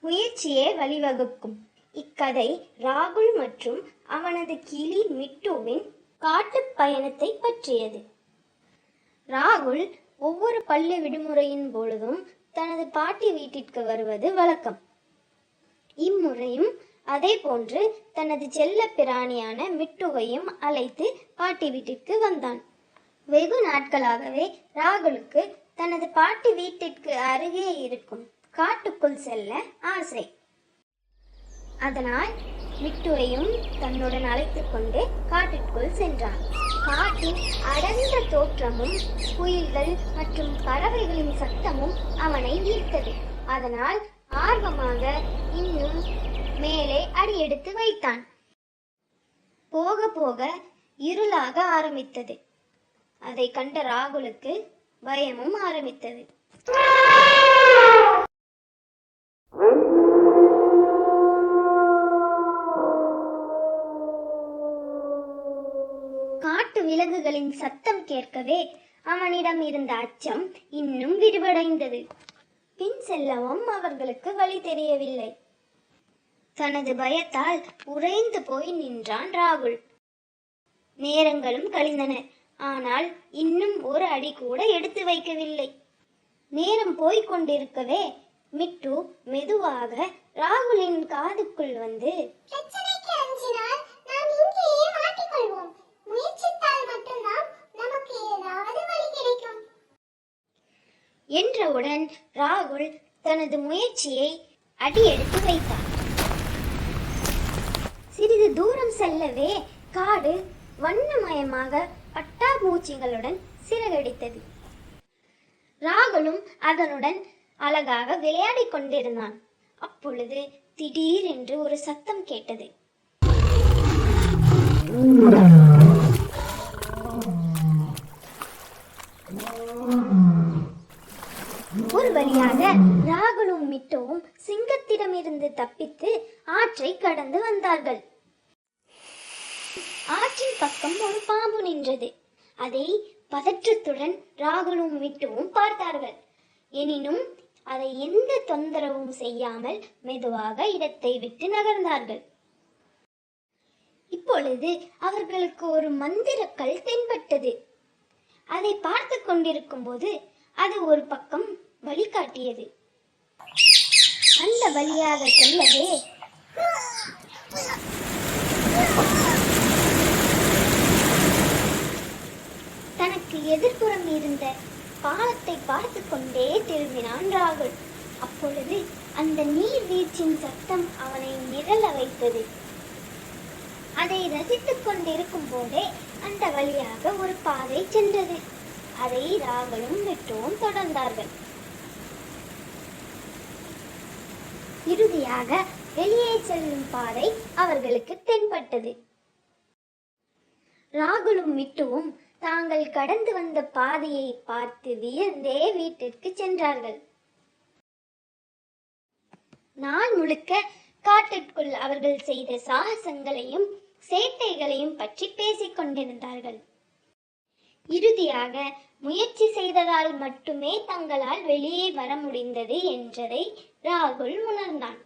முயற்சியே வழிவகுக்கும். இக்கதை ராகுல் மற்றும் அவனது கிளி மிட்டுவின் காட்டுப் பயணத்தை பற்றியது. ராகுல் ஒவ்வொரு பள்ளி விடுமுறையின் பொழுதும் தனது பாட்டி வீட்டிற்கு வருவது வழக்கம். இம்முறையும் அதே போன்று தனது செல்ல பிராணியான மிட்டுவையும் அழைத்து பாட்டி வீட்டிற்கு வந்தான். வெகு நாட்களாகவே ராகுலுக்கு தனது பாட்டி வீட்டிற்கு அருகே இருக்கும் காட்டுக்குள் செல்ல ஆசை. அதனால் மிட்டுவையும் தன்னுடன் அழைத்து கொண்டு காட்டிற்குள் சென்றான். காட்டின் அடர்ந்த தோற்றமும் குயில்கள் மற்றும் பறவைகளின் சத்தமும் அவனை ஈர்த்தது. அதனால் ஆர்வமாக இன்னும் மேலே அடியெடுத்து வைத்தான். போக போக இருளாக ஆரம்பித்தது. அதை கண்ட ராகுலுக்கு பயமும் ஆரம்பித்தது. விலங்குகளின் சத்தம் கேட்கவே அவனிடம் இருந்த அச்சம் இன்னும் விரிவடைந்தது. பின் செல்லவும் அவர்களுக்கு வழி தெரியவில்லை. தனது பயத்தால் உறைந்து போய் நின்றான் ராகுல். நேரங்களும் கழிந்தன. ஆனால் இன்னும் ஒரு அடி கூட எடுத்து வைக்கவில்லை. நேரம் போய்க் கொண்டிருக்கவே மிட்டு மெதுவாக ராகுலின் காதுக்குள் வந்து என்றவுடன் ராகுல் தனது முயற்சியை அடியெடுத்து வைத்தார். சிறிது தூரம் செல்லவே காடு வண்ணமயமாக பட்டாபூச்சிகளுடன் சிறகடித்தது. ராகுலும் அதனுடன் அழகாக விளையாடிக் கொண்டிருந்தான். அப்பொழுது திடீரென்று ஒரு சத்தம் கேட்டது ஒரு வழியாக ராகுலும் மிட்டோவும் சிங்கத்திடமிருந்து தப்பித்து ஆற்றை கடந்து வந்தார்கள். ஆற்றின் பக்கம் ஒரு பாம்பு நின்றது. அதை பதற்றத்துடன் ராகுலும் மிட்டுவும் பார்த்தார்கள். எனினும் அதை எந்த தொந்தரவும் செய்யாமல் மெதுவாக இடத்தை விட்டு நகர்ந்தார்கள். இப்பொழுது அவர்களுக்கு ஒரு மந்திரக்கல் தென்பட்டது. அதை பார்த்து கொண்டிருக்கும் போது அது ஒரு பக்கம் வழிகாட்டியது. அந்த வழியாக செல்லவே தனக்கு எதிர்ப்புறம் இருந்த பாலத்தை பார்த்து கொண்டே திரும்பினான் ராகுல். அப்பொழுது அந்த நீர்வீழ்ச்சியின் சத்தம் அவனை நிழல வைத்தது அதை ரசித்துக் கொண்டிருக்கும் போதே அந்த வழியாக ஒரு பாதை சென்றது. அதை ராகுலும் மிட்டுவும் தொடர்ந்தார்கள். இறுதியாக வெளியே செல்லும் பாதை அவர்களுக்கு தென்பட்டது. ராகுலும் மிட்டுவும் தாங்கள் கடந்து வந்த பாதையை பார்த்து வியந்தே வீட்டிற்கு சென்றார்கள். நான் முழுக்க காட்டிற்குள் அவர்கள் செய்த சாகசங்களையும் சேட்டைகளையும் பற்றி பேசிக் கொண்டிருந்தார்கள். இறுதியாக முயற்சி செய்ததால் மட்டுமே தங்களால் வெளியே வர முடிந்தது என்றதை ராகுல் உணர்ந்தான்.